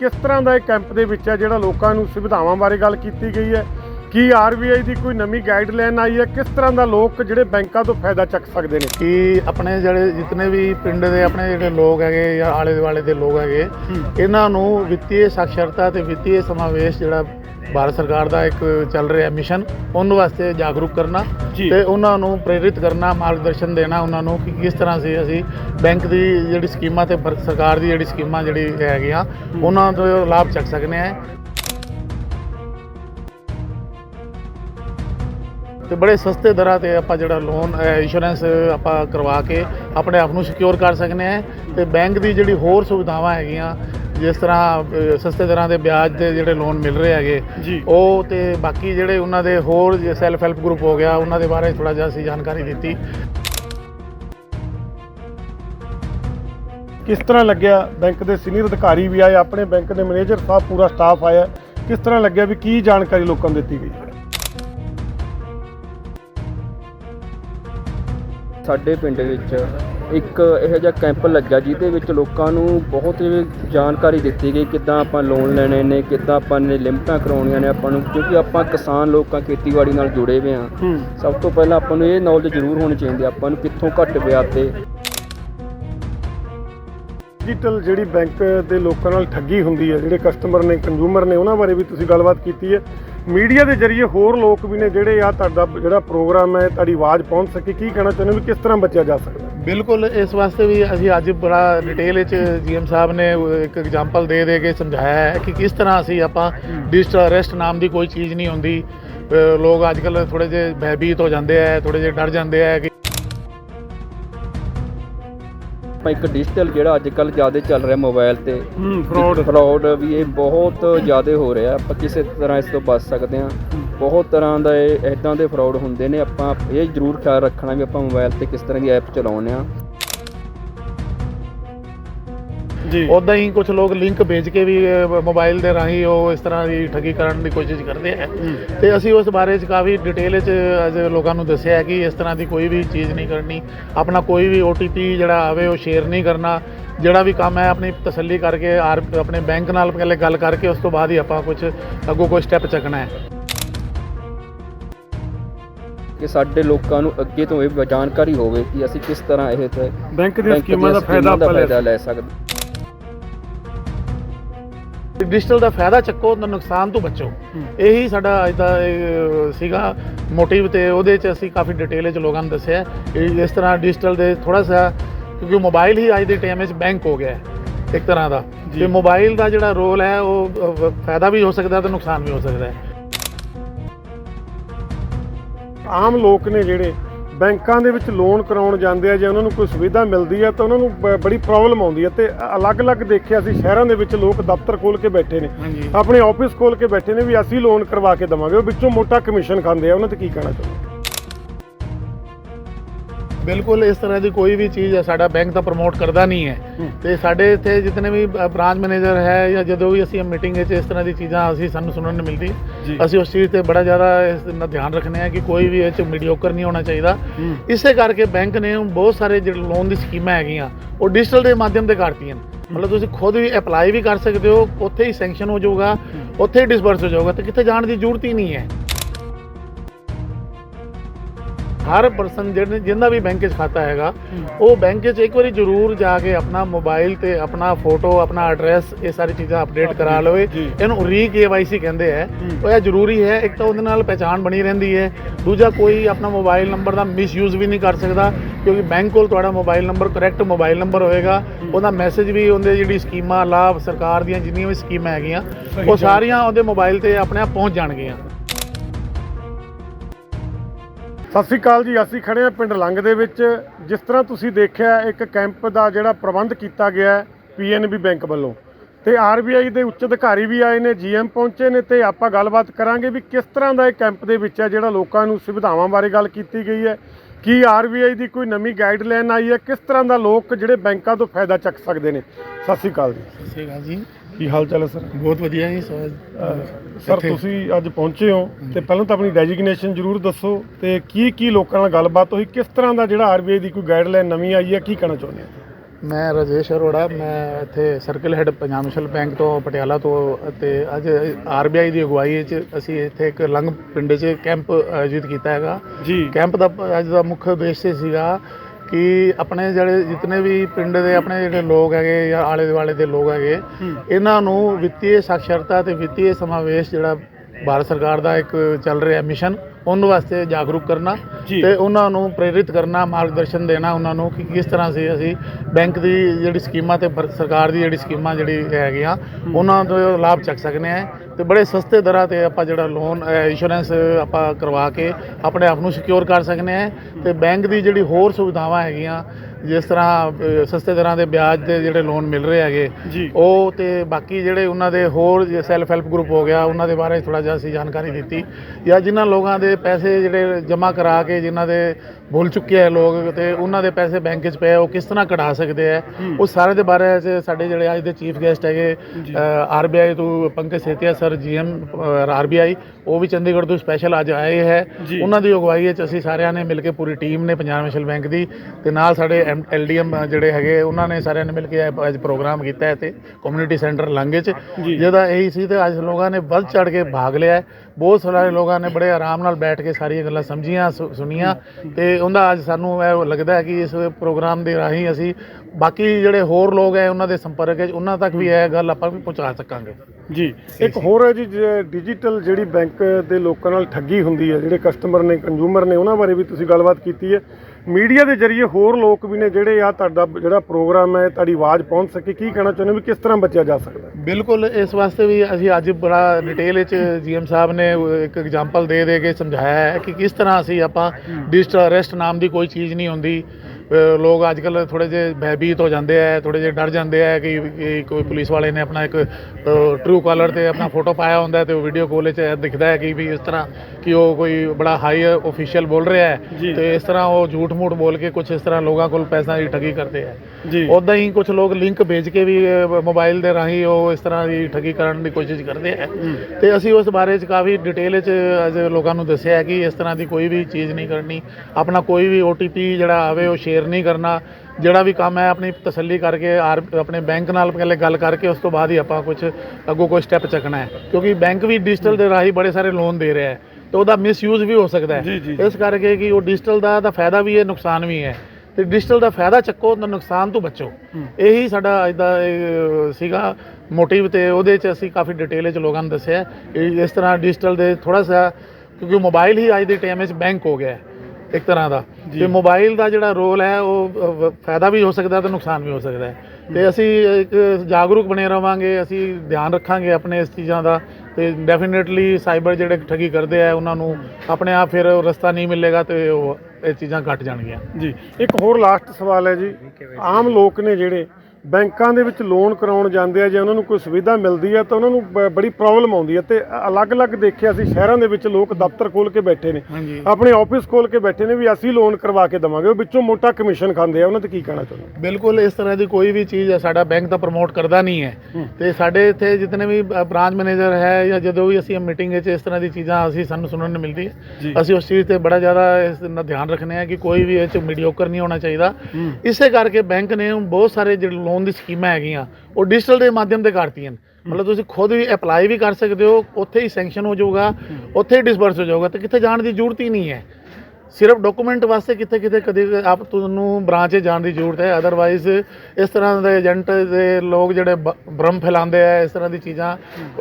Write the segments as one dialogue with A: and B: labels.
A: ਕਿਸ ਤਰ੍ਹਾਂ ਦਾ ਇਹ ਕੈਂਪ ਦੇ ਵਿੱਚ ਹੈ ਜਿਹੜਾ ਲੋਕਾਂ ਨੂੰ ਸੁਵਿਧਾਵਾਂ ਬਾਰੇ ਗੱਲ ਕੀਤੀ ਗਈ ਹੈ? ਕੀ ਆਰਬੀਆਈ ਦੀ ਕੋਈ ਨਵੀਂ ਗਾਈਡਲਾਈਨ ਆਈ ਹੈ? ਕਿਸ ਤਰ੍ਹਾਂ ਦਾ ਲੋਕ ਜਿਹੜੇ ਬੈਂਕਾਂ ਤੋਂ ਫਾਇਦਾ ਚੱਕ ਸਕਦੇ ਨੇ?
B: ਕਿ ਆਪਣੇ ਜਿਹੜੇ ਜਿਤਨੇ ਵੀ ਪਿੰਡ ਦੇ ਆਪਣੇ ਜਿਹੜੇ ਲੋਕ ਹੈਗੇ ਜਾਂ ਆਲੇ ਦੁਆਲੇ ਦੇ ਲੋਕ ਹੈਗੇ ਇਹਨਾਂ ਨੂੰ ਵਿੱਤੀ ਸਾਖਰਤਾ ਤੇ ਵਿੱਤੀ ਸਮਾਵੇਸ਼ ਜਿਹੜਾ ਭਾਰਤ ਸਰਕਾਰ ਦਾ ਇੱਕ ਚੱਲ ਰਿਹਾ ਮਿਸ਼ਨ ਉਹਨਾਂ ਵਾਸਤੇ ਜਾਗਰੂਕ ਕਰਨਾ। ਤੇ ਉਹਨਾਂ ਨੂੰ ਪ੍ਰੇਰਿਤ ਕਰਨਾ ਮਾਰਗਦਰਸ਼ਨ ਦੇਣਾ ਉਹਨਾਂ ਨੂੰ ਕਿ ਕਿਸ ਤਰ੍ਹਾਂ ਸੀ ਅਸੀਂ ਬੈਂਕ ਦੀ ਜਿਹੜੀ ਸਕੀਮਾਂ ਤੇ ਭਾਰਤ ਸਰਕਾਰ ਦੀ ਜਿਹੜੀ ਸਕੀਮਾਂ ਜਿਹੜੀ ਹੈਗੀਆਂ ਉਹਨਾਂ ਤੋਂ ਲਾਭ ਚੱਕ ਸਕਨੇ ਆ ਤੇ ਬੜੇ ਸਸਤੇ ਦਰਾਂ ਤੇ ਆਪਾਂ ਜਿਹੜਾ ਲੋਨ ਇੰਸ਼ੋਰੈਂਸ ਆਪਾਂ ਕਰਵਾ ਕੇ ਆਪਣੇ ਆਪ ਨੂੰ ਸਿਕਿਉਰ ਕਰ ਸਕਨੇ ਆ ਤੇ ਬੈਂਕ ਦੀ ਜਿਹੜੀ ਹੋਰ ਸੁਵਿਧਾਵਾਂ ਹੈਗੀਆਂ ਜਿਸ ਤਰ੍ਹਾਂ ਸਸਤੇ ਦਰਾਂ ਦੇ ਵਿਆਜ ਦੇ ਜਿਹੜੇ ਲੋਨ ਮਿਲ ਰਹੇ ਹੈਗੇ
A: ਜੀ।
B: ਉਹ ਤੇ ਬਾਕੀ ਜਿਹੜੇ ਉਹਨਾਂ ਦੇ ਹੋਰ ਸੈਲਫ ਹੈਲਪ ਗਰੁੱਪ ਹੋ ਗਿਆ ਉਹਨਾਂ ਦੇ ਬਾਰੇ ਥੋੜਾ ਜਿਹਾ ਅਸੀਂ ਜਾਣਕਾਰੀ ਦਿੱਤੀ।
A: ਕਿਸ ਤਰ੍ਹਾਂ ਲੱਗਿਆ ਬੈਂਕ ਦੇ ਸੀਨੀਅਰ ਅਧਿਕਾਰੀ ਵੀ ਆਏ ਆਪਣੇ ਬੈਂਕ ਦੇ ਮੈਨੇਜਰ ਸਾਹਿਬ ਪੂਰਾ ਸਟਾਫ ਆਇਆ? ਕਿਸ ਤਰ੍ਹਾਂ ਲੱਗਿਆ ਵੀ ਕੀ ਜਾਣਕਾਰੀ ਲੋਕਾਂ ਨੂੰ ਦਿੱਤੀ ਗਈ?
C: ਸਾਡੇ ਪਿੰਡ ਵਿੱਚ ਇੱਕ ਇਹੋ ਜਿਹਾ ਕੈਂਪ ਲੱਗਾ ਜਿਹਦੇ ਵਿੱਚ ਲੋਕਾਂ ਨੂੰ ਬਹੁਤ ਜਾਣਕਾਰੀ ਦਿੱਤੀ ਗਈ ਕਿੱਦਾਂ ਆਪਾਂ ਲੋਨ ਲੈਣੇ ਨੇ ਕਿੱਦਾਂ ਆਪਾਂ ਨੇ ਲਿਮਟਾਂ ਕਰਾਉਣੀਆਂ ਨੇ ਆਪਾਂ ਨੂੰ ਕਿਉਂਕਿ ਆਪਾਂ ਕਿਸਾਨ ਲੋਕਾਂ ਖੇਤੀਬਾੜੀ ਨਾਲ ਜੁੜੇ ਹੋਏ ਹੂੰ। ਸਭ ਤੋਂ ਪਹਿਲਾਂ ਆਪਾਂ ਨੂੰ ਇਹ ਨੌਲੇਜ ਜ਼ਰੂਰ ਹੋਣੀ ਚਾਹੀਦੀ ਆਪਾਂ ਨੂੰ ਕਿੱਥੋਂ ਘੱਟ ਵਿਆਜ ਤੇ।
A: ਡਿਜੀਟਲ ਜਿਹੜੀ ਬੈਂਕ ਦੇ ਲੋਕਾਂ ਨਾਲ ਠੱਗੀ ਹੁੰਦੀ ਹੈ ਜਿਹੜੇ ਕਸਟਮਰ ਨੇ ਕੰਜ਼ੂਮਰ ਨੇ ਉਹਨਾਂ ਬਾਰੇ ਵੀ ਤੁਸੀਂ ਗੱਲਬਾਤ ਕੀਤੀ ਹੈ। ਮੀਡੀਆ ਦੇ ਜ਼ਰੀਏ ਹੋਰ ਲੋਕ ਵੀ ਨੇ ਜਿਹੜੇ ਆ ਤੁਹਾਡਾ ਜਿਹੜਾ ਪ੍ਰੋਗਰਾਮ ਹੈ, ਤੁਹਾਡੀ ਆਵਾਜ਼ ਪਹੁੰਚ ਸਕੇ। ਕੀ ਕਹਿਣਾ ਚਾਹੁੰਦੇ ਵੀ ਕਿਸ ਤਰ੍ਹਾਂ ਬਚਿਆ ਜਾ ਸਕਦਾ?
B: ਬਿਲਕੁਲ, ਇਸ ਵਾਸਤੇ ਵੀ ਅਸੀਂ ਅੱਜ ਬੜਾ ਡਿਟੇਲ ਵਿੱਚ ਜੀਐਮ ਸਾਹਿਬ ਨੇ ਇੱਕ ਐਗਜ਼ਾਮਪਲ ਦੇ ਦੇ ਕੇ ਸਮਝਾਇਆ ਹੈ ਕਿ ਕਿਸ ਤਰ੍ਹਾਂ ਅਸੀਂ ਆਪਾਂ ਡਿਜੀਟਲ ਅਰੈਸਟ ਨਾਮ ਦੀ ਕੋਈ ਚੀਜ਼ ਨਹੀਂ ਹੁੰਦੀ। ਲੋਕ ਅੱਜ ਕੱਲ ਥੋੜੇ ਜਿਹੇ ਭੈਭੀਤ ਹੋ ਜਾਂਦੇ ਆ ਥੋੜੇ ਜਿਹੇ ਡਰ ਜਾਂਦੇ ਆ ਕਿ
C: ਆਪਾਂ ਇੱਕ ਡਿਜੀਟਲ ਜਿਹੜਾ ਅੱਜ ਕੱਲ ਜ਼ਿਆਦਾ ਚੱਲ ਰਿਹਾ ਮੋਬਾਈਲ ਤੇ
A: ਹੂੰ
C: ਫਰਾਡ ਵੀ ਇਹ ਬਹੁਤ ਜ਼ਿਆਦਾ ਹੋ ਰਿਹਾ। ਆਪਾਂ ਕਿਸੇ ਤਰ੍ਹਾਂ ਇਸ ਤੋਂ ਬਚ ਸਕਦੇ ਹਾਂ। ਬਹੁਤ ਤਰ੍ਹਾਂ ਦਾ ਇਹ ਇਦਾਂ ਦੇ ਫਰਾਡ ਹੁੰਦੇ ਨੇ। ਆਪਾਂ ਇਹ ਜ਼ਰੂਰ ਖਿਆਲ ਰੱਖਣਾ ਵੀ ਆਪਾਂ ਮੋਬਾਈਲ ਤੇ ਕਿਸ ਤਰ੍ਹਾਂ ਦੀ ਐਪ ਚਲਾਉਂਦੇ ਆ
B: ਉਦਾਂ ਹੀ ਕੁਝ ਲੋਕ ਲਿੰਕ ਭੇਜ ਕੇ ਵੀ ਮੋਬਾਈਲ ਦੇ ਰਾਹੀਂ ਉਹ ਇਸ ਤਰ੍ਹਾਂ ਦੀ ਠੱਗੀ ਕਰਨ ਦੀ ਕੋਸ਼ਿਸ਼ ਕਰਦੇ ਆ। ਤੇ ਅਸੀਂ ਉਸ ਬਾਰੇ 'ਚ ਕਾਫੀ ਡਿਟੇਲ 'ਚ ਅੱਜ ਲੋਕਾਂ ਨੂੰ ਦੱਸਿਆ ਹੈ ਕਿ ਇਸ ਤਰ੍ਹਾਂ ਦੀ ਕੋਈ ਵੀ ਚੀਜ਼ ਨਹੀਂ ਕਰਨੀ। ਆਪਣਾ ਕੋਈ ਵੀ OTP ਜਿਹੜਾ ਆਵੇ ਉਹ ਸ਼ੇਅਰ ਨਹੀਂ ਕਰਨਾ। ਜਿਹੜਾ ਵੀ ਕੰਮ ਹੈ ਆਪਣੀ ਤਸੱਲੀ ਕਰਕੇ ਆਰ ਆਪਣੇ ਬੈਂਕ ਨਾਲ ਪਹਿਲੇ ਗੱਲ ਕਰਕੇ ਉਸ ਤੋਂ ਬਾਅਦ ਹੀ ਆਪਾਂ ਕੁਝ ਅੱਗੋਂ ਕੋਈ ਸਟੈਪ ਚੱਕਣਾ ਹੈ।
C: ਕਿ ਸਾਡੇ ਲੋਕਾਂ ਨੂੰ ਅੱਗੇ ਤੋਂ ਇਹ ਜਾਣਕਾਰੀ ਹੋਵੇ ਕਿ ਅਸੀਂ ਕਿਸ ਤਰ੍ਹਾਂ ਇਹ ਤੇ
A: ਬੈਂਕ ਦੀਆਂ ਸਕੀਮਾਂ ਦਾ ਫਾਇਦਾ ਲੈ
C: ਸਕਦੇ
B: ਡਿਜੀਟਲ ਦਾ ਫਾਇਦਾ ਚੱਕੋ ਤਾਂ ਨੁਕਸਾਨ ਤੋਂ ਬਚੋ। ਇਹੀ ਸਾਡਾ ਅੱਜ ਦਾ ਇਹ ਸੀਗਾ ਮੋਟਿਵ ਤੇ ਉਹਦੇ 'ਚ ਅਸੀਂ ਕਾਫੀ ਡਿਟੇਲ ਵਿੱਚ ਲੋਕਾਂ ਨੂੰ ਦੱਸਿਆ। ਕਿ ਇਸ ਤਰ੍ਹਾਂ ਡਿਜੀਟਲ ਦੇ ਥੋੜਾ ਸਾ ਕਿਉਂਕਿ ਮੋਬਾਈਲ ਹੀ ਅੱਜ ਦੇ ਟਾਈਮ ਵਿੱਚ ਬੈਂਕ ਹੋ ਗਿਆ ਹੈ ਇੱਕ ਤਰ੍ਹਾਂ ਦਾ। ਤੇ ਮੋਬਾਈਲ ਦਾ ਜਿਹੜਾ ਰੋਲ ਹੈ ਉਹ ਫਾਇਦਾ ਵੀ ਹੋ ਸਕਦਾ ਤੇ ਨੁਕਸਾਨ ਵੀ ਹੋ ਸਕਦਾ ਹੈ।
A: ਆਮ ਲੋਕ ਨੇ ਜਿਹੜੇ ਬੈਂਕਾਂ ਦੇ ਵਿੱਚ ਲੋਨ ਕਰਾਉਣ ਜਾਂਦੇ ਆ ਜੇ ਉਹਨਾਂ ਨੂੰ ਕੋਈ ਸੁਵਿਧਾ ਮਿਲਦੀ ਹੈ ਤਾਂ ਉਹਨਾਂ ਨੂੰ ਬੜੀ ਪ੍ਰੋਬਲਮ ਆਉਂਦੀ ਹੈ ਤੇ ਅਲੱਗ-ਅਲੱਗ ਦੇਖਿਆ ਸੀ ਸ਼ਹਿਰਾਂ ਦੇ ਵਿੱਚ ਲੋਕ ਦਫ਼ਤਰ ਖੋਲ ਕੇ ਬੈਠੇ ਨੇ। ਆਪਣੇ ਆਫਿਸ ਖੋਲ ਕੇ ਬੈਠੇ ਨੇ ਵੀ ਅਸੀਂ ਲੋਨ ਕਰਵਾ ਕੇ ਦਵਾਂਗੇ। ਉਹ ਵਿੱਚੋਂ ਮੋਟਾ ਕਮਿਸ਼ਨ ਖਾਂਦੇ ਆ ਉਹਨਾਂ ਤੇ ਕੀ ਕਹਿਣਾ ਚਾਹੁੰਦੇ
B: ਬਿਲਕੁਲ ਇਸ ਤਰ੍ਹਾਂ ਦੀ ਕੋਈ ਵੀ ਚੀਜ਼ ਹੈ ਸਾਡਾ ਬੈਂਕ ਤਾਂ ਪ੍ਰਮੋਟ ਕਰਦਾ ਨਹੀਂ ਹੈ। ਤੇ ਸਾਡੇ ਇੱਥੇ ਜਿਤਨੇ ਵੀ ਬ੍ਰਾਂਚ ਮੈਨੇਜਰ ਹੈ ਜਾਂ ਜਦੋਂ ਵੀ ਅਸੀਂ ਮੀਟਿੰਗ ਵਿੱਚ ਇਸ ਤਰ੍ਹਾਂ ਦੀ ਚੀਜ਼ਾਂ ਅਸੀਂ ਸਾਨੂੰ ਸੁਣਨ ਨੂੰ ਮਿਲਦੀ। ਅਸੀਂ ਉਸ ਚੀਜ਼ ਤੇ ਬੜਾ ਜ਼ਿਆਦਾ ਇਸ ਦਾ ਧਿਆਨ ਰੱਖਨੇ ਆ ਕਿ ਕੋਈ ਵੀ ਇਹ ਚ ਮੀਡੀਓਕਰ ਨਹੀਂ ਹੋਣਾ ਚਾਹੀਦਾ। ਇਸੇ ਕਰਕੇ ਬੈਂਕ ਨੇ ਬਹੁਤ ਸਾਰੇ ਜਿਹੜੇ ਲੋਨ ਦੀ ਸਕੀਮਾਂ ਹੈਗੀਆਂ ਉਹ ਡਿਜੀਟਲ ਦੇ ਮਾਧਿਅਮ ਤੇ ਕਰਤੀਆਂ ਮਤਲਬ ਤੁਸੀਂ ਖੁਦ ਵੀ ਅਪਲਾਈ ਵੀ ਕਰ ਸਕਦੇ ਹੋ ਉੱਥੇ ਹੀ ਸੈਂਕਸ਼ਨ ਹੋ ਜਾਊਗਾ ਉੱਥੇ ਹੀ ਡਿਸਬਰਸ ਹੋ ਜਾਊਗਾ ਤੇ ਕਿੱਥੇ ਜਾਣ ਦੀ ਜ਼ਰੂਰਤ ਹੀ ਨਹੀਂ ਹੈ। ਹਰ ਪਰਸਨ ਜਿਹਨੇ ਜਿੰਦਾ ਵੀ ਬੈਂਕ 'ਚ ਖਾਤਾ ਹੈਗਾ ਉਹ ਬੈਂਕ 'ਚ ਇੱਕ ਵਾਰੀ ਜ਼ਰੂਰ ਜਾ ਕੇ ਆਪਣਾ ਮੋਬਾਈਲ ਤੇ ਆਪਣਾ ਫੋਟੋ ਆਪਣਾ ਐਡਰੈਸ ਇਹ ਸਾਰੀ ਚੀਜ਼ਾਂ ਅਪਡੇਟ ਕਰਾ ਲਵੇ। ਇਹਨੂੰ ਰੀ ਕੇਵਾਈਸੀ ਕਹਿੰਦੇ ਆ। ਉਹ ਇਹ ਜ਼ਰੂਰੀ ਹੈ ਇੱਕ ਤਾਂ ਉਹਦੇ ਨਾਲ ਪਹਿਚਾਣ ਬਣੀ ਰਹਿੰਦੀ ਹੈ। ਦੂਜਾ ਕੋਈ ਆਪਣਾ ਮੋਬਾਈਲ ਨੰਬਰ ਦਾ ਮਿਸਯੂਜ਼ ਵੀ ਨਹੀਂ ਕਰ ਸਕਦਾ ਕਿਉਂਕਿ ਬੈਂਕ ਕੋਲ ਤੁਹਾਡਾ mobile number correct mobile number ਹੋਏਗਾ। ਉਹਦਾ ਮੈਸੇਜ ਵੀ ਉਹਦੇ ਜਿਹੜੀ ਸਕੀਮਾਂ ਲਾਭ ਸਰਕਾਰ ਦੀਆਂ ਜਿੰਨੀਆਂ ਵੀ ਸਕੀਮਾਂ ਹੈਗੀਆਂ ਉਹ ਸਾਰੀਆਂ ਉਹਦੇ ਮੋਬਾਈਲ ਤੇ ਆਪਣੇ ਆਪ ਪਹੁੰਚ ਜਾਣਗੀਆਂ।
A: ਸਤਿ ਸ੍ਰੀ ਅਕਾਲ ਜੀ, ਅਸੀਂ ਖੜੇ ਹਾਂ ਪਿੰਡ ਲੰਗ ਦੇ ਵਿੱਚ। ਜਿਸ ਤਰ੍ਹਾਂ ਤੁਸੀਂ ਦੇਖਿਆ, ਇੱਕ ਕੈਂਪ ਦਾ ਜਿਹੜਾ ਪ੍ਰਬੰਧ ਕੀਤਾ ਗਿਆ ਹੈ ਪੀਐਨਬੀ ਬੈਂਕ ਵੱਲੋਂ। ਤੇ ਆਰਬੀਆਈ ਦੇ ਉੱਚ ਅਧਿਕਾਰੀ ਵੀ ਆਏ ਨੇ ਜੀਐਮ ਪਹੁੰਚੇ ਨੇ ਤੇ ਆਪਾਂ ਗੱਲਬਾਤ ਕਰਾਂਗੇ ਵੀ ਕਿਸ ਤਰ੍ਹਾਂ ਦਾ ਇਹ ਕੈਂਪ ਦੇ ਵਿੱਚ ਹੈ, ਜਿਹੜਾ ਲੋਕਾਂ ਨੂੰ ਸੁਵਿਧਾਵਾਂ ਬਾਰੇ ਗੱਲ ਕੀਤੀ ਗਈ ਹੈ। ਕੀ ਆਰਬੀਆਈ ਦੀ ਕੋਈ ਨਵੀਂ ਗਾਈਡਲਾਈਨ ਆਈ ਹੈ? ਕਿਸ ਤਰ੍ਹਾਂ ਦਾ ਲੋਕ ਜਿਹੜੇ ਬੈਂਕਾਂ ਤੋਂ ਫਾਇਦਾ ਚੱਕ ਸਕਦੇ ਨੇ? ਸਤਿ ਸ੍ਰੀ ਅਕਾਲ ਜੀ।
B: ਸਤਿ ਸ਼੍ਰੀ ਅਕਾਲ ਜੀ।
A: ਕੀ ਹਾਲ ਚਾਲ ਹੈ ਸਰ?
B: ਬਹੁਤ ਵਧੀਆ ਜੀ
A: ਸਰ ਤੁਸੀਂ ਅੱਜ ਪਹੁੰਚੇ ਹੋ ਤੇ ਪਹਿਲਾਂ ਤਾਂ ਆਪਣੀ ਡੈਜਿਗਨੇਸ਼ਨ ਜ਼ਰੂਰ ਦੱਸੋ ਤੇ ਕੀ ਕੀ ਲੋਕਾਂ ਨਾਲ ਗੱਲਬਾਤ ਹੋਈ ਕਿਸ ਤਰ੍ਹਾਂ ਦਾ ਜਿਹੜਾ ਆਰਬੀਆਈ ਦੀ ਕੋਈ ਗਾਈਡਲਾਈਨ ਨਵੀਂ ਆਈ ਹੈ ਕੀ ਕਹਿਣਾ ਚਾਹੁੰਦੇ ਹੋ?
B: ਮੈਂ ਰਾਜੇਸ਼ ਅਰੋੜਾ ਮੈਂ ਇੱਥੇ circle head Punjab National Bank ਤੋਂ ਪਟਿਆਲਾ ਤੋਂ ਅਤੇ ਅੱਜ ਆਰਬੀਆਈ ਦੀ ਅਗਵਾਈ ਵਿੱਚ ਅਸੀਂ ਇੱਥੇ ਇੱਕ ਲੰਗ ਪਿੰਡ 'ਚ ਕੈਂਪ ਆਯੋਜਿਤ ਕੀਤਾ ਹੈਗਾ।
A: ਜੀ।
B: ਕੈਂਪ ਦਾ ਅੱਜ ਦਾ ਮੁੱਖ ਉਦੇਸ਼ ਸੀਗਾ ਕਿ ਆਪਣੇ ਜਿਹੜੇ ਜਿਤਨੇ ਵੀ ਪਿੰਡ ਦੇ ਆਪਣੇ ਜਿਹੜੇ ਲੋਕ ਹੈਗੇ ਜਾਂ ਆਲੇ ਦੁਆਲੇ ਦੇ ਲੋਕ ਹੈਗੇ ਇਹਨਾਂ ਨੂੰ ਵਿੱਤੀ ਸਾਖਰਤਾ ਤੇ ਵਿੱਤੀ ਸਮਾਵੇਸ਼ ਜਿਹੜਾ ਭਾਰਤ ਸਰਕਾਰ ਦਾ ਇੱਕ ਚੱਲ ਰਿਹਾ ਮਿਸ਼ਨ ਉਹਨਾਂ ਵਾਸਤੇ ਜਾਗਰੂਕ ਕਰਨਾ। ਤੇ ਉਹਨਾਂ ਨੂੰ ਪ੍ਰੇਰਿਤ ਕਰਨਾ ਮਾਰਗਦਰਸ਼ਨ ਦੇਣਾ ਉਹਨਾਂ ਨੂੰ ਕਿ ਕਿਸ ਤਰ੍ਹਾਂ ਸੇ ਅਸੀਂ ਬੈਂਕ ਦੀ ਜਿਹੜੀ ਸਕੀਮਾਂ ਤੇ ਸਰਕਾਰ ਦੀ ਜਿਹੜੀ ਸਕੀਮਾਂ ਜਿਹੜੀ ਹੈਗੀਆਂ ਉਹਨਾਂ ਤੋਂ ਲਾਭ ਚੱਕ ਸਕਨੇ ਆ ਤੇ ਬੜੇ ਸਸਤੇ ਦਰਾਂ ਤੇ ਆਪਾਂ ਜਿਹੜਾ ਲੋਨ ਇੰਸ਼ੋਰੈਂਸ ਆਪਾਂ ਕਰਵਾ ਕੇ ਆਪਣੇ ਆਪ ਨੂੰ ਸਿਕਿਉਰ ਕਰ ਸਕਨੇ ਆ ਤੇ ਬੈਂਕ ਦੀ ਜਿਹੜੀ ਹੋਰ ਸੁਵਿਧਾਵਾਂ ਹੈਗੀਆਂ ਜਿਸ ਤਰ੍ਹਾਂ ਸਸਤੇ ਦਰਾਂ ਦੇ ਵਿਆਜ ਦੇ ਜਿਹੜੇ ਲੋਨ ਮਿਲ ਰਹੇ ਹੈਗੇ ਉਹ ਤੇ ਬਾਕੀ ਜਿਹੜੇ ਉਹਨਾਂ ਦੇ ਹੋਰ ਸੈਲਫ ਹੈਲਪ ਗਰੁੱਪ ਹੋ ਗਿਆ ਉਹਨਾਂ ਦੇ ਬਾਰੇ ਥੋੜਾ ਜਿਹਾ ਅਸੀਂ ਜਾਣਕਾਰੀ ਦਿੱਤੀ। ਜਾਂ ਜਿਨ੍ਹਾਂ ਲੋਕਾਂ ਦੇ ਪੈਸੇ ਜਿਹੜੇ ਜਮ੍ਹਾਂ ਕਰਾ ਕੇ ਜਿਨ੍ਹਾਂ ਦੇ ਭੁੱਲ ਚੁੱਕੇ ਆ ਲੋਕ ਤੇ ਉਹਨਾਂ ਦੇ ਪੈਸੇ ਬੈਂਕ 'ਚ ਪਏ ਉਹ ਕਿਸ ਤਰ੍ਹਾਂ ਕਢਾ ਸਕਦੇ ਆ? ਉਹ ਸਾਰੇ ਦੇ ਬਾਰੇ 'ਚ ਸਾਡੇ ਜਿਹੜੇ ਅੱਜ ਦੇ ਚੀਫ ਗੈਸਟ ਹੈਗੇ ਆਰਬੀਆਈ ਤੋਂ Pankaj Setia sir GM RBI ਉਹ ਵੀ ਚੰਡੀਗੜ੍ਹ ਤੋਂ ਸਪੈਸ਼ਲ ਅੱਜ ਆਏ ਹੈ। ਉਹਨਾਂ ਦੀ ਅਗਵਾਈ ਵਿੱਚ ਅਸੀਂ ਸਾਰਿਆਂ ਨੇ ਮਿਲ ਕੇ ਪੂਰੀ ਟੀਮ ਨੇ ਪੰਜਾਬ ਨੈਸ਼ਨਲ ਬੈਂਕ ਦੀ ਤੇ ਨਾਲ ਸਾਡੇ ਐਲਡੀਐਮ ਜਿਹੜੇ ਹੈਗੇ ਉਹਨਾਂ ਨੇ ਸਾਰਿਆਂ ਨੇ ਮਿਲ ਕੇ ਅੱਜ ਪ੍ਰੋਗਰਾਮ ਕੀਤਾ ਹੈ ਤੇ ਕਮਿਊਨਿਟੀ ਸੈਂਟਰ ਲਾਂਗੇ ਚ। ਜਿਹਦਾ ਇਹੀ ਸੀ ਤੇ ਅੱਜ ਲੋਕਾਂ ਨੇ ਵੱਧ ਚੜ ਕੇ ਭਾਗ ਲਿਆ। ਬਹੁਤ ਸਾਰੇ ਲੋਕਾਂ ਨੇ ਬੜੇ ਆਰਾਮ ਨਾਲ ਬੈਠ ਕੇ ਸਾਰੀਆਂ ਗੱਲਾਂ ਸਮਝੀਆਂ ਸੁਣੀਆਂ ਤੇ ਉਹਦਾ ਅੱਜ ਸਾਨੂੰ ਇਹ ਲੱਗਦਾ ਹੈ ਕਿ ਇਸ ਪ੍ਰੋਗਰਾਮ ਦੇ ਰਾਹੀਂ ਅਸੀਂ ਬਾਕੀ ਜਿਹੜੇ ਹੋਰ ਲੋਕ ਹੈ ਉਹਨਾਂ ਦੇ ਸੰਪਰਕ ਵਿੱਚ ਉਹਨਾਂ ਤੱਕ ਵੀ ਇਹ ਗੱਲ ਆਪਾਂ ਵੀ ਪਹੁੰਚਾ ਸਕਾਂਗੇ
A: ਜੀ ਇੱਕ ਹੋਰ ਹੈ ਜੀ ਡਿਜੀਟਲ ਜਿਹੜੀ ਬੈਂਕ ਦੇ ਲੋਕਾਂ ਨਾਲ ਠੱਗੀ ਹੁੰਦੀ ਹੈ ਜਿਹੜੇ ਕਸਟਮਰ ਨੇ ਕੰਜ਼ੂਮਰ ਨੇ ਉਹਨਾਂ ਬਾਰੇ ਵੀ ਤੁਸੀਂ ਗੱਲਬਾਤ ਕੀਤੀ ਹੈ ਮੀਡੀਆ ਦੇ ਜ਼ਰੀਏ ਹੋਰ ਲੋਕ ਵੀ ਨੇ ਜਿਹੜੇ ਆ ਤੁਹਾਡਾ ਜਿਹੜਾ ਪ੍ਰੋਗਰਾਮ ਹੈ ਤੁਹਾਡੀ ਆਵਾਜ਼ ਪਹੁੰਚ ਸਕੇ ਕੀ ਕਹਿਣਾ ਚਾਹੁੰਦੇ ਵੀ ਕਿਸ ਤਰ੍ਹਾਂ ਬਚਿਆ ਜਾ ਸਕਦਾ?
B: ਬਿਲਕੁਲ ਇਸ ਵਾਸਤੇ ਵੀ ਅਸੀਂ ਅੱਜ ਬੜਾ ਡਿਟੇਲ ਵਿੱਚ ਜੀਐਮ ਸਾਹਿਬ ਨੇ ਇੱਕ ਐਗਜ਼ਾਮਪਲ ਦੇ ਦੇ ਕੇ ਸਮਝਾਇਆ ਹੈ ਕਿ ਕਿਸ ਤਰ੍ਹਾਂ ਅਸੀਂ ਆਪਾਂ ਡਿਜੀਟਲ ਅਰੈਸਟ ਨਾਮ ਦੀ ਕੋਈ ਚੀਜ਼ ਨਹੀਂ ਹੁੰਦੀ ਲੋਕ ਅੱਜ ਕੱਲ ਥੋੜੇ ਜਿਹੇ ਭੈਭੀਤ ਹੋ ਜਾਂਦੇ ਆ ਥੋੜੇ ਜਿਹੇ ਡਰ ਜਾਂਦੇ ਆ ਕਿ ਕੋਈ ਪੁਲਿਸ ਵਾਲੇ ਨੇ ਆਪਣਾ ਇੱਕ ਟਰੂ ਕਾਲਰ ਤੇ ਆਪਣਾ ਫੋਟੋ ਪਾਇਆ ਹੁੰਦਾ ਤੇ ਉਹ ਵੀਡੀਓ ਕਾਲ ਵਿੱਚ ਇਹ ਦਿਖਦਾ ਹੈ ਕਿ ਵੀ ਇਸ ਤਰ੍ਹਾਂ ਕਿ ਉਹ ਕੋਈ ਬੜਾ ਹਾਈ ਅਫੀਸ਼ੀਅਲ ਬੋਲ ਰਿਹਾ
A: ਜੀ।
B: ਹੈ ਤੇ ਇਸ ਤਰ੍ਹਾਂ ਉਹ ਝੂਠ ਮੂਠ ਬੋਲ ਕੇ ਕੁਝ ਇਸ ਤਰ੍ਹਾਂ ਲੋਕਾਂ ਕੋਲ ਪੈਸਾ ਦੀ ਠੱਗੀ ਕਰਦੇ ਆ।
A: ਜੀ।
B: ਉਦਾਂ ਹੀ ਕੁਝ ਲੋਕ ਲਿੰਕ ਭੇਜ ਕੇ ਵੀ ਮੋਬਾਈਲ ਦੇ ਰਾਹੀਂ ਉਹ ਇਸ ਤਰ੍ਹਾਂ ਦੀ ਠੱਗੀ ਕਰਨ ਦੀ ਕੋਸ਼ਿਸ਼ ਕਰਦੇ ਆ। ਤੇ ਅਸੀਂ ਉਸ ਬਾਰੇ ਚ ਕਾਫੀ ਡਿਟੇਲ ਵਿੱਚ ਅੱਜ ਲੋਕਾਂ ਨੂੰ ਦੱਸਿਆ ਕਿ ਇਸ ਤਰ੍ਹਾਂ ਦੀ ਕੋਈ ਵੀ ਚੀਜ਼ ਨਹੀਂ ਕਰਨੀ। ਆਪਣਾ ਕੋਈ ਵੀ OTP ਜਿਹੜਾ ਆਵੇ ਉਹ ਸ਼ੇਅਰ ਨਹੀਂ ਕਰਨਾ ਜਿਹੜਾ ਵੀ ਕੰਮ ਹੈ ਆਪਣੀ ਤਸੱਲੀ ਕਰਕੇ ਆਪਣੇ ਬੈਂਕ ਨਾਲ ਪਹਿਲੇ ਗੱਲ ਕਰਕੇ ਉਸ ਤੋਂ ਬਾਅਦ ਹੀ ਆਪਾਂ ਕੁਝ ਅੱਗੋਂ ਕੋਈ ਸਟੈਪ ਚੱਕਣਾ ਹੈ। ਕਿਉਂਕਿ ਬੈਂਕ ਵੀ ਡਿਜੀਟਲ ਦੇ ਰਾਹੀਂ ਬੜੇ ਸਾਰੇ ਲੋਨ ਦੇ ਰਿਹਾ ਹੈ ਤੇ ਉਹਦਾ ਮਿਸਯੂਜ਼ ਵੀ ਹੋ ਸਕਦਾ ਹੈ। ਇਸ ਕਰਕੇ ਕਿ ਉਹ ਡਿਜੀਟਲ ਦਾ ਤਾਂ ਫਾਇਦਾ ਵੀ ਹੈ ਨੁਕਸਾਨ ਵੀ ਹੈ। ਤੇ ਡਿਜੀਟਲ ਦਾ ਫਾਇਦਾ ਚੱਕੋ ਤਾਂ ਨੁਕਸਾਨ ਤੋਂ ਬਚੋ। ਇਹੀ ਸਾਡਾ ਅੱਜ ਦਾ ਸੀਗਾ ਮੋਟਿਵ ਤੇ ਉਹਦੇ ਚ ਅਸੀਂ ਕਾਫੀ ਡਿਟੇਲ ਵਿੱਚ ਲੋਕਾਂ ਨੂੰ ਦੱਸਿਆ। ਇਸ ਤਰ੍ਹਾਂ ਡਿਜੀਟਲ ਦੇ ਥੋੜਾ ਸਾ ਕਿਉਂਕਿ ਮੋਬਾਈਲ ਹੀ ਅੱਜ ਦੇ ਟਾਈਮ ਵਿੱਚ ਬੈਂਕ ਹੋ ਗਿਆ ਹੈ। ਇੱਕ ਤਰ੍ਹਾਂ ਦਾ। ਤੇ ਮੋਬਾਈਲ ਦਾ ਜਿਹੜਾ ਰੋਲ ਹੈ ਉਹ ਫਾਇਦਾ ਵੀ ਹੋ ਸਕਦਾ ਤੇ ਨੁਕਸਾਨ ਵੀ ਹੋ ਸਕਦਾ ਹੈ। ਤੇ ਅਸੀਂ ਇੱਕ ਜਾਗਰੂਕ ਬਣੇ ਰਵਾਂਗੇ ਅਸੀਂ ਧਿਆਨ ਰੱਖਾਂਗੇ ਆਪਣੇ ਇਸ ਚੀਜ਼ਾਂ ਦਾ। ਤੇ ਡੈਫੀਨਿਟਲੀ ਸਾਈਬਰ ਜਿਹੜੇ ਠੱਗੀ ਕਰਦੇ ਆ ਉਹਨਾਂ ਨੂੰ ਆਪਣੇ ਆਪ ਫਿਰ ਰਸਤਾ ਨਹੀਂ ਮਿਲੇਗਾ ਤੇ ਉਹ ਇਹ ਚੀਜ਼ਾਂ ਘਟ ਜਾਣਗੀਆਂ।
A: ਜੀ ਇੱਕ ਹੋਰ ਲਾਸਟ ਸਵਾਲ ਹੈ ਜੀ। ਆਮ ਲੋਕ ਨੇ ਜਿਹੜੇ ਬੈਂਕਾਂ ਦੇ ਵਿੱਚ ਲੋਨ ਕਰਾਉਣ ਜਾਂਦੇ ਆ ਜੇ ਉਹਨਾਂ ਨੂੰ ਕੋਈ ਸੁਵਿਧਾ ਮਿਲਦੀ ਹੈ ਤਾਂ ਉਹਨਾਂ ਨੂੰ ਬੜੀ ਪ੍ਰੋਬਲਮ ਆਉਂਦੀ ਹੈ ਤੇ ਅਲੱਗ-ਅਲੱਗ ਦੇਖਿਆ ਸੀ ਸ਼ਹਿਰਾਂ ਦੇ ਵਿੱਚ ਲੋਕ ਦਫ਼ਤਰ ਖੋਲ ਕੇ ਬੈਠੇ ਨੇ। ਆਪਣੇ ਆਫਿਸ ਖੋਲ ਕੇ ਬੈਠੇ ਨੇ ਵੀ ਅਸੀਂ ਲੋਨ ਕਰਵਾ ਕੇ ਦਵਾਂਗੇ। ਉਹ ਵਿੱਚੋਂ ਮੋਟਾ ਕਮਿਸ਼ਨ ਖਾਂਦੇ ਆ ਉਹਨਾਂ ਤੇ ਕੀ ਕਹਿਣਾ ਚਾਹੁੰਦੇ?
B: ਬਿਲਕੁਲ ਇਸ ਤਰ੍ਹਾਂ ਦੀ ਕੋਈ ਵੀ ਚੀਜ਼ ਹੈ ਸਾਡਾ ਬੈਂਕ ਤਾਂ ਪ੍ਰਮੋਟ ਕਰਦਾ ਨਹੀਂ ਹੈ। ਤੇ ਸਾਡੇ ਇੱਥੇ ਜਿਤਨੇ ਵੀ ਬ੍ਰਾਂਚ ਮੈਨੇਜਰ ਹੈ ਜਾਂ ਜਦੋਂ ਵੀ ਅਸੀਂ ਮੀਟਿੰਗ ਵਿੱਚ ਇਸ ਤਰ੍ਹਾਂ ਦੀ ਚੀਜ਼ਾਂ ਅਸੀਂ ਸਾਨੂੰ ਸੁਣਨ ਨੂੰ ਮਿਲਦੀ। ਹੈ। ਅਸੀਂ ਉਸ ਚੀਜ਼ ਤੇ ਬੜਾ ਜ਼ਿਆਦਾ ਇਸ ਦਾ ਧਿਆਨ ਰੱਖਨੇ ਆ ਕਿ ਕੋਈ ਵੀ ਇਹ ਚ ਮੀਡੀਓਕਰ ਨਹੀਂ ਹੋਣਾ ਚਾਹੀਦਾ। ਇਸੇ ਕਰਕੇ ਬੈਂਕ ਨੇ ਬਹੁਤ ਸਾਰੇ ਜਿਹੜੇ ਲੋਨ ਦੀ ਸਕੀਮਾਂ ਹੈਗੀਆਂ ਉਹ ਡਿਜੀਟਲ ਦੇ ਮਾਧਿਅਮ ਤੇ ਕਰਤੀਆਂ। ਮਤਲਬ ਤੁਸੀਂ ਖੁਦ ਵੀ ਅਪਲਾਈ ਵੀ ਕਰ ਸਕਦੇ ਹੋ ਉੱਥੇ ਹੀ ਸੈਂਕਸ਼ਨ ਹੋ ਜਾਊਗਾ ਉੱਥੇ ਹੀ ਡਿਸਬਰਸ ਹੋ ਜਾਊਗਾ। ਤੇ ਕਿੱਥੇ ਜਾਣ ਦੀ ਜ਼ਰੂਰਤ ਹੀ ਨਹੀਂ ਹੈ। ਸਿਰਫ ਡਾਕੂਮੈਂਟ ਵਾਸਤੇ ਕਿਤੇ ਕਿਤੇ ਕਦੇ ਆਪ ਤੁਹਾਨੂੰ ਬ੍ਰਾਂਚ 'ਚ ਜਾਣ ਦੀ ਜ਼ਰੂਰਤ ਹੈ। ਅਦਰਵਾਈਜ਼ ਇਸ ਤਰ੍ਹਾਂ ਦੇ ਏਜੰਟ ਦੇ ਲੋਕ ਜਿਹੜੇ ਬ- ਭਰਮ ਫੈਲਾਉਂਦੇ ਆ ਇਸ ਤਰ੍ਹਾਂ ਦੀ ਚੀਜ਼ਾਂ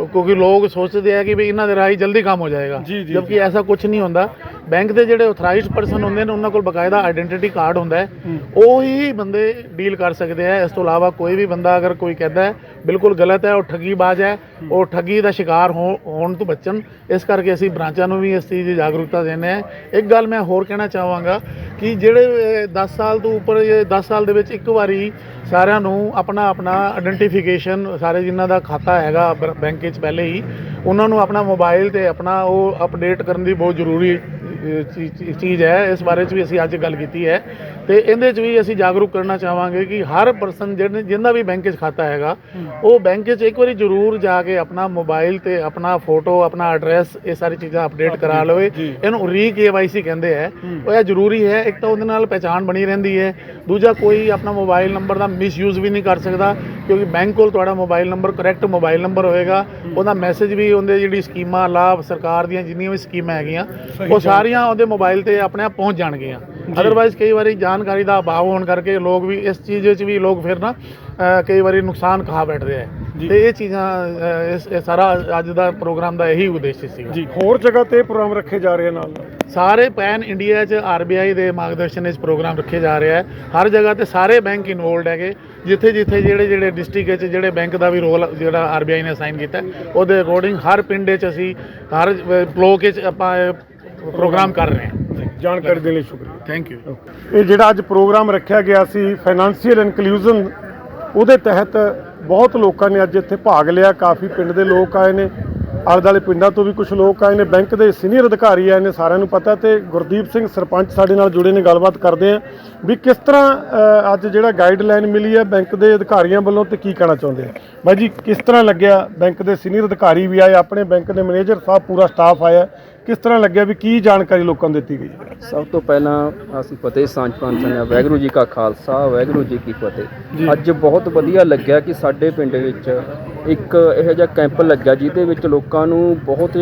B: ਕਿਉਂਕਿ ਲੋਕ ਸੋਚਦੇ ਆ ਕਿ ਵੀ ਇਹਨਾਂ ਦੇ ਰਾਹੀਂ ਜਲਦੀ ਕੰਮ ਹੋ ਜਾਏਗਾ।
A: ਜੀ, ਜੀ,
B: ਜਦਕਿ ਐਸਾ ਕੁਝ ਨਹੀਂ ਹੁੰਦਾ। ਬੈਂਕ ਦੇ ਜਿਹੜੇ ਅਥੋਰਾਈਜ਼ਡ ਪਰਸਨ ਹੁੰਦੇ ਨੇ ਉਹਨਾਂ ਕੋਲ ਬਕਾਇਦਾ ਆਇਡੈਂਟੀਟੀ ਕਾਰਡ ਹੁੰਦਾ ਹੈ। ਉਹ ਹੀ ਬੰਦੇ ਡੀਲ ਕਰ ਸਕਦੇ ਆ। ਇਸ ਤੋਂ ਇਲਾਵਾ ਕੋਈ ਵੀ ਬੰਦਾ ਅਗਰ ਕੋਈ ਕਹਿੰਦਾ ਹੈ ਬਿਲਕੁਲ ਗਲਤ ਹੈ ਉਹ ਠੱਗੀਬਾਜ਼ ਹੈ ਉਹ ਠੱਗੀ ਦਾ ਸ਼ਿਕਾਰ ਹੋ- ਹੋਣ ਤੋਂ ਬਚਣ। ਇਸ ਕਰਕੇ ਅਸੀਂ ਬ੍ਰਾਂਚਾਂ ਨੂੰ ਵੀ ਇਸ ਚੀਜ਼ ਦੀ ਜਾਗਰੂਕਤਾ ਦਿੰਦੇ ਆ ਇੱਕ ਗੱਲ ਮੈਂ ਹੋਰ ਹੋਰ ਕਹਿਣਾ ਚਾਹਾਂਗਾ ਕਿ ਜਿਹੜੇ 10 ਸਾਲ ਤੋਂ ਉੱਪਰ, ਇਹ 10 ਸਾਲ ਦੇ ਵਿੱਚ ਇੱਕ ਵਾਰੀ ਸਾਰਿਆਂ ਨੂੰ ਆਪਣਾ ਆਪਣਾ ਆਇਡੈਂਟੀਫਿਕੇਸ਼ਨ ਸਾਰੇ ਜਿਨ੍ਹਾਂ ਦਾ ਖਾਤਾ ਹੈਗਾ ਬੈਂਕ ਵਿੱਚ ਪਹਿਲੇ ਹੀ, ਉਹਨਾਂ ਨੂੰ ਆਪਣਾ ਮੋਬਾਈਲ ਤੇ ਆਪਣਾ ਉਹ ਅਪਡੇਟ ਕਰਨ ਦੀ ਬਹੁਤ ਜ਼ਰੂਰੀ ਚੀਜ਼ ਹੈ। ਇਸ ਬਾਰੇ 'ਚ ਵੀ ਅਸੀਂ ਅੱਜ ਗੱਲ ਕੀਤੀ ਹੈ ਤੇ ਇਹਦੇ 'ਚ ਵੀ ਅਸੀਂ ਜਾਗਰੂਕ ਕਰਨਾ ਚਾਹਾਂਗੇ ਕਿ ਹਰ ਪਰਸਨ ਜਿਹਨੇ ਜਿੰਦਾ ਵੀ ਬੈਂਕ 'ਚ ਖਾਤਾ ਹੈਗਾ ਉਹ ਬੈਂਕ 'ਚ ਇੱਕ ਵਾਰੀ ਜ਼ਰੂਰ ਜਾ ਕੇ ਆਪਣਾ ਮੋਬਾਈਲ ਤੇ ਆਪਣਾ ਫੋਟੋ ਆਪਣਾ ਐਡਰੈਸ ਇਹ ਸਾਰੀ ਚੀਜ਼ਾਂ ਅਪਡੇਟ ਕਰਾ ਲਵੇ। ਇਹਨੂੰ ਰੀ ਕੇਵਾਈਸੀ ਕਹਿੰਦੇ ਹੈ। ਉਹ ਇਹ ਜ਼ਰੂਰੀ ਹੈ ਇੱਕ ਤਾਂ ਉਹਦੇ ਨਾਲ ਪਹਿਚਾਣ ਬਣੀ ਰਹਿੰਦੀ ਹੈ। ਦੂਜਾ ਕੋਈ ਆਪਣਾ ਮੋਬਾਈਲ ਨੰਬਰ ਦਾ ਮਿਸਯੂਜ਼ ਵੀ ਨਹੀਂ ਕਰ ਸਕਦਾ ਕਿਉਂਕਿ ਬੈਂਕ ਕੋਲ ਤੁਹਾਡਾ mobile number correct mobile number ਹੋਏਗਾ। ਉਹਦਾ ਮੈਸੇਜ ਵੀ ਉਹਦੇ ਜਿਹੜੀ ਸਕੀਮਾਂ ਲਾਭ ਸਰਕਾਰ ਦੀਆਂ ਜਿੰਨੀਆਂ ਵੀ ਸਕੀਮਾਂ ਹੈਗੀਆਂ ਉਹ ਸਾਰੀਆਂ ਉਹਦੇ ਮੋਬਾਈਲ ਤੇ ਆਪਣੇ ਆਪ ਪਹੁੰਚ ਜਾਣਗੀਆਂ। ਅਦਰਵਾਈਜ਼ ਕਈ ਵਾਰੀ ਜਾਣਕਾਰੀ ਦਾ ਅਭਾਵ ਹੋਣ ਕਰਕੇ ਲੋਕ ਵੀ ਇਸ ਚੀਜ਼ ਵਿੱਚ ਵੀ ਲੋਕ ਫਿਰ ਨਾ ਕਈ ਵਾਰੀ ਨੁਕਸਾਨ ਖਾ ਬੈਠਦੇ ਆ। ਤੇ ਇਹ ਚੀਜ਼ਾਂ ਇਹ ਸਾਰਾ ਅੱਜ ਦਾ ਪ੍ਰੋਗਰਾਮ ਦਾ ਇਹੀ ਉਦੇਸ਼ ਸੀਗਾ
A: ਜੀ ਹੋਰ ਜਗ੍ਹਾ ਤੇ ਪ੍ਰੋਗਰਾਮ ਰੱਖੇ ਜਾ ਰਹੇ ਨਾਲ?
B: ਸਾਰੇ ਪੈਨ ਇੰਡੀਆ 'ਚ ਆਰਬੀਆਈ ਦੇ ਮਾਰਗਦਰਸ਼ਨ ਵਿੱਚ ਪ੍ਰੋਗਰਾਮ ਰੱਖੇ ਜਾ ਰਿਹਾ ਹੈ ਹਰ ਜਗ੍ਹਾ ਤੇ ਸਾਰੇ ਬੈਂਕ ਇਨਵੋਲਡ ਹੈਗੇ। ਜਿੱਥੇ ਜਿੱਥੇ ਜਿਹੜੇ ਜਿਹੜੇ ਡਿਸਟ੍ਰਿਕਟ ਵਿੱਚ ਜਿਹੜੇ ਬੈਂਕ ਦਾ ਵੀ ਰੋਲ ਜਿਹੜਾ ਆਰਬੀਆਈ ਨੇ ਅਸਾਈਨ ਕੀਤਾ ਹੈ, ਉਹਦੇ ਅਕੋਰਡਿੰਗ ਹਰ ਪਿੰਡ 'ਚ ਅਸੀਂ ਹਰ ਬਲੋਕ 'ਚ ਆਪਾਂ ਪ੍ਰੋਗਰਾਮ ਕਰ ਰਹੇ ਹਾਂ
A: ਜਾਣਕਾਰੀ ਦੇਣ ਲਈ ਸ਼ੁਕਰੀਆ।
B: ਥੈਂਕ ਯੂ
A: ਇਹ ਜਿਹੜਾ ਅੱਜ ਪ੍ਰੋਗਰਾਮ ਰੱਖਿਆ ਗਿਆ ਸੀ ਫਾਈਨੈਂਸ਼ੀਅਲ ਇਨਕਲੂਜਨ, ਉਹਦੇ ਤਹਿਤ ਬਹੁਤ ਲੋਕਾਂ ਨੇ ਅੱਜ ਇੱਥੇ ਭਾਗ ਲਿਆ। ਕਾਫੀ ਪਿੰਡ ਦੇ ਲੋਕ ਆਏ ਨੇ, ਆਲੇ ਦੁਆਲੇ ਪਿੰਡਾਂ ਤੋਂ ਵੀ ਕੁਝ ਲੋਕ ਆਏ ਨੇ, ਬੈਂਕ ਦੇ ਸੀਨੀਅਰ ਅਧਿਕਾਰੀ ਆਏ ਨੇ, ਸਾਰਿਆਂ ਨੂੰ ਪਤਾ ਤੇ ਗੁਰਦੀਪ ਸਿੰਘ ਸਰਪੰਚ ਸਾਡੇ ਨਾਲ ਜੁੜੇ ਨੇ, ਗੱਲਬਾਤ ਕਰਦੇ ਆ। ਵੀ ਕਿਸ ਤਰ੍ਹਾਂ ਅੱਜ ਜਿਹੜਾ ਗਾਈਡਲਾਈਨ ਮਿਲੀ ਹੈ ਬੈਂਕ ਦੇ ਅਧਿਕਾਰੀਆਂ ਵੱਲੋਂ ਤੇ ਕੀ ਕਹਿਣਾ ਚਾਹੁੰਦੇ ਆ? ਬਾਈ ਜੀ, ਕਿਸ ਤਰ੍ਹਾਂ ਲੱਗਿਆ? ਬੈਂਕ ਦੇ ਸੀਨੀਅਰ ਅਧਿਕਾਰੀ ਵੀ ਆਏ, ਆਪਣੇ ਬੈਂਕ ਦੇ ਮੈਨੇਜਰ ਸਾਹਿਬ, ਪੂਰਾ ਸਟਾਫ ਆਇਆ। ਕਿਸ ਤਰ੍ਹਾਂ ਲੱਗਿਆ ਵੀ ਕੀ ਜਾਣਕਾਰੀ ਲੋਕਾਂ ਨੂੰ ਦਿੱਤੀ ਗਈ?
C: ਸਭ ਤੋਂ ਪਹਿਲਾਂ ਅਸੀਂ ਫਤਿਹ ਸਾਂਝ ਪੰਥ ਨੇ ਵਾਹਿਗੁਰੂ ਜੀ ਕਾ ਖਾਲਸਾ ਵਾਹਿਗੁਰੂ ਜੀ ਕੀ ਫਤਿਹ। ਅੱਜ ਬਹੁਤ ਵਧੀਆ ਲੱਗਿਆ ਕਿ ਸਾਡੇ ਪਿੰਡ ਵਿੱਚ ਇੱਕ ਇਹੋ ਜਿਹਾ ਕੈਂਪ ਲੱਗਿਆ ਜਿਹਦੇ ਵਿੱਚ ਲੋਕਾਂ ਨੂੰ ਬਹੁਤ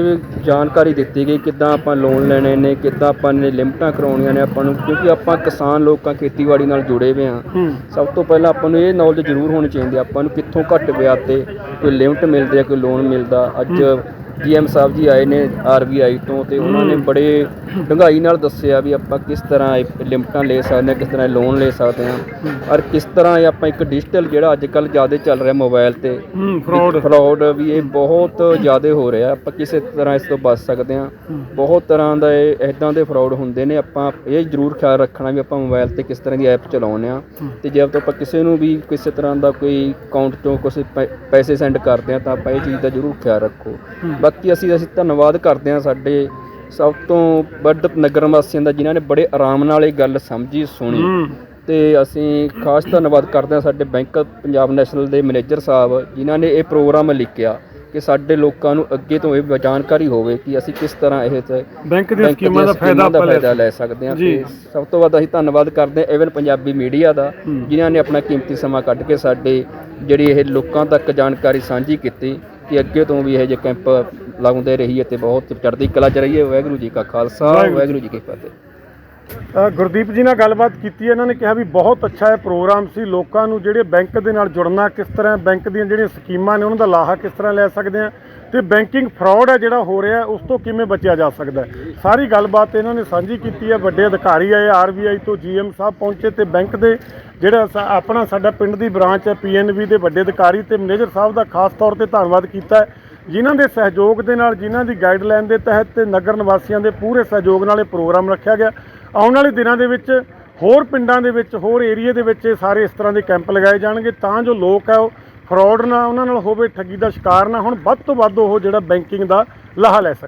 C: ਜਾਣਕਾਰੀ ਦਿੱਤੀ ਗਈ ਕਿੱਦਾਂ ਆਪਾਂ ਲੋਨ ਲੈਣੇ ਨੇ ਕਿੱਦਾਂ ਆਪਾਂ ਨੇ ਲਿਮਟਾਂ ਕਰਾਉਣੀਆਂ ਨੇ ਆਪਾਂ ਨੂੰ ਕਿਉਂਕਿ ਆਪਾਂ ਕਿਸਾਨ ਲੋਕਾਂ ਖੇਤੀਬਾੜੀ ਨਾਲ ਜੁੜੇ ਹੋਏ ਹੂੰ। ਸਭ ਤੋਂ ਪਹਿਲਾਂ ਆਪਾਂ ਨੂੰ ਇਹ ਨੌਲੇਜ ਜ਼ਰੂਰ ਹੋਣੀ ਚਾਹੀਦੀ ਆਪਾਂ ਨੂੰ ਕਿੱਥੋਂ ਘੱਟ ਵਿਆਜ ਤੇ ਕੋਈ ਲਿਮਟ ਮਿਲਦੀ ਹੈ ਕੋਈ ਲੋਨ ਮਿਲਦਾ। ਅੱਜ ਜੀਐਮ ਸਾਹਿਬ ਜੀ ਆਏ ਨੇ ਆਰਬੀਆਈ ਤੋਂ ਤੇ ਉਹਨਾਂ ਨੇ ਬੜੇ ਡੂੰਘਾਈ ਨਾਲ ਦੱਸਿਆ ਵੀ ਆਪਾਂ ਕਿਸ ਤਰ੍ਹਾਂ ਇਹ ਲਿਮਟਾਂ ਲੈ ਸਕਦੇ ਹਾਂ ਕਿਸ ਤਰ੍ਹਾਂ ਲੋਨ ਲੈ ਸਕਦੇ ਹਾਂ। ਔਰ ਕਿਸ ਤਰ੍ਹਾਂ ਇਹ ਆਪਾਂ ਇੱਕ ਡਿਜੀਟਲ ਜਿਹੜਾ ਅੱਜ ਕੱਲ ਜ਼ਿਆਦਾ ਚੱਲ ਰਿਹਾ ਮੋਬਾਈਲ ਤੇ
A: ਫਰਾਡ
C: ਵੀ ਇਹ ਬਹੁਤ ਜ਼ਿਆਦਾ ਹੋ ਰਿਹਾ। ਆਪਾਂ ਕਿਸੇ ਤਰ੍ਹਾਂ ਇਸ ਤੋਂ ਬਚ ਸਕਦੇ ਹਾਂ। ਬਹੁਤ ਤਰ੍ਹਾਂ ਦਾ ਇਹ ਇਦਾਂ ਦੇ ਫਰਾਡ ਹੁੰਦੇ ਨੇ। ਆਪਾਂ ਇਹ ਜ਼ਰੂਰ ਖਿਆਲ ਰੱਖਣਾ ਵੀ ਆਪਾਂ ਮੋਬਾਈਲ ਤੇ ਕਿਸ ਤਰ੍ਹਾਂ ਦੀ ਐਪ ਚਲਾਉਂਦੇ ਆ ਤੇ ਜੇ ਆਪਾਂ ਕਿਸੇ ਨੂੰ ਵੀ ਕਿਸੇ ਤਰ੍ਹਾਂ ਦਾ ਕੋਈ ਅਕਾਊਂਟ ਤੋਂ ਕੁਝ ਪੈਸੇ ਸੈਂਡ ਕਰਦੇ ਆ ਤਾਂ ਆਪਾਂ ਇਹ ਚੀਜ਼ ਦਾ ਜ਼ਰੂਰ ਖਿਆਲ ਰੱਖੋ। ਬਾਕੀ ਅਸੀਂ ਅਸੀਂ ਧੰਨਵਾਦ ਕਰਦੇ ਹਾਂ ਸਾਡੇ ਸਭ ਤੋਂ ਵੱਡ ਨਗਰ ਵਾਸੀਆਂ ਦਾ ਜਿਨ੍ਹਾਂ ਨੇ ਬੜੇ ਆਰਾਮ ਨਾਲ ਇਹ ਗੱਲ ਸਮਝੀ ਸੁਣੀ। ਤੇ ਅਸੀਂ ਖਾਸ ਧੰਨਵਾਦ ਕਰਦੇ ਹਾਂ ਸਾਡੇ ਬੈਂਕ ਪੰਜਾਬ ਨੈਸ਼ਨਲ ਦੇ ਮੈਨੇਜਰ ਸਾਹਿਬ ਜਿਨ੍ਹਾਂ ਨੇ ਇਹ ਪ੍ਰੋਗਰਾਮ ਲਿਖਿਆ ਕਿ ਸਾਡੇ ਲੋਕਾਂ ਨੂੰ ਅੱਗੇ ਤੋਂ ਇਹ ਜਾਣਕਾਰੀ ਹੋਵੇ ਕਿ ਅਸੀਂ ਕਿਸ ਤਰ੍ਹਾਂ ਇਹ
A: ਬੈਂਕ ਦੀਆਂ ਸਕੀਮਾਂ ਦਾ ਫਾਇਦਾ ਲੈ
C: ਸਕਦੇ ਹਾਂ। ਤੇ ਸਭ ਤੋਂ ਵੱਧ ਅਸੀਂ ਧੰਨਵਾਦ ਕਰਦੇ ਹਾਂ ਇਵਨ ਪੰਜਾਬੀ ਮੀਡੀਆ ਦਾ। ਜਿਨ੍ਹਾਂ ਨੇ ਆਪਣਾ ਕੀਮਤੀ ਸਮਾਂ ਕੱਢ ਕੇ ਸਾਡੇ ਜਿਹੜੀ ਇਹ ਲੋਕਾਂ ਤੱਕ ਜਾਣਕਾਰੀ ਸਾਂਝੀ ਕੀਤੀ। ਕਿ ਅੱਗੇ ਤੋਂ ਵੀ ਇਹ ਜਿਹੇ ਕੈਂਪ ਲਾਉਂਦੇ ਰਹੀਏ ਤੇ ਬਹੁਤ ਚੜ੍ਹਦੀ ਕਲਾ ਚ ਰਹੀਏ ਵਾਹਿਗੁਰੂ ਜੀ ਕਾ ਖਾਲਸਾ
A: ਵਾਹਿਗੁਰੂ।
C: ਜੀ ਕੀ ਫਤਿਹ
A: ਗੁਰਦੀਪ ਜੀ ਨਾਲ ਗੱਲਬਾਤ ਕੀਤੀ। ਇਹਨਾਂ ਨੇ ਕਿਹਾ ਵੀ ਬਹੁਤ ਅੱਛਾ ਇਹ ਪ੍ਰੋਗਰਾਮ ਸੀ ਲੋਕਾਂ ਨੂੰ ਜਿਹੜੇ ਬੈਂਕ ਦੇ ਨਾਲ ਜੁੜਨਾ ਕਿਸ ਤਰ੍ਹਾਂ ਬੈਂਕ ਦੀਆਂ ਜਿਹੜੀਆਂ ਸਕੀਮਾਂ ਨੇ ਉਹਨਾਂ ਦਾ ਲਾਹਾ ਕਿਸ ਤਰ੍ਹਾਂ ਲੈ ਸਕਦੇ ਆ ਤੇ ਬੈਂਕਿੰਗ ਫਰਾਡ ਹੈ ਜਿਹੜਾ ਹੋ ਰਿਹਾ ਉਸ ਤੋਂ ਕਿਵੇਂ ਬਚਿਆ ਜਾ ਸਕਦਾ ਸਾਰੀ ਗੱਲਬਾਤ ਇਹਨਾਂ ਨੇ ਸਾਂਝੀ ਕੀਤੀ ਹੈ ਵੱਡੇ ਅਧਿਕਾਰੀ ਆਏ ਆਰਬੀਆਈ ਤੋਂ ਜੀਐਮ ਸਾਹਿਬ ਪਹੁੰਚੇ ਤੇ ਬੈਂਕ ਦੇ ਜਿਹੜਾ ਸਾ- ਆਪਣਾ ਸਾਡਾ ਪਿੰਡ ਦੀ ਬ੍ਰਾਂਚ ਹੈ ਪੀਐਨਬੀ ਦੇ ਵੱਡੇ ਅਧਿਕਾਰੀ ਤੇ ਮੈਨੇਜਰ ਸਾਹਿਬ ਦਾ ਖਾਸ ਤੌਰ ਤੇ ਧੰਨਵਾਦ ਕੀਤਾ ਜਿਨ੍ਹਾਂ ਦੇ ਸਹਿਯੋਗ ਦੇ ਨਾਲ, ਜਿਨ੍ਹਾਂ ਦੀ ਗਾਈਡਲਾਈਨ ਦੇ ਤਹਿਤ ਤੇ ਨਗਰ ਨਿਵਾਸੀਆਂ ਦੇ ਪੂਰੇ ਸਹਿਯੋਗ ਨਾਲ ਇਹ ਪ੍ਰੋਗਰਾਮ ਰੱਖਿਆ ਗਿਆ। ਆਉਣ ਵਾਲੇ ਦਿਨਾਂ ਦੇ ਵਿੱਚ ਹੋਰ ਪਿੰਡਾਂ ਦੇ ਵਿੱਚ, ਹੋਰ ਏਰੀਏ ਦੇ ਵਿੱਚ ਇਹ ਸਾਰੇ ਇਸ ਤਰ੍ਹਾਂ ਦੇ ਕੈਂਪ ਲਗਾਏ ਜਾਣਗੇ। ਤਾਂ ਜੋ ਲੋਕ ਹੈ ਉਹ ਫਰਾਡ ਨਾ, ਉਹਨਾਂ ਨਾਲ ਹੋਵੇ ਠੱਗੀ ਦਾ ਸ਼ਿਕਾਰ ਨਾ ਹੁਣ, ਵੱਧ ਤੋਂ ਵੱਧ ਉਹ ਜਿਹੜਾ ਬੈਂਕਿੰਗ ਦਾ ਲਾਹਾ ਲੈ ਸਕਣ।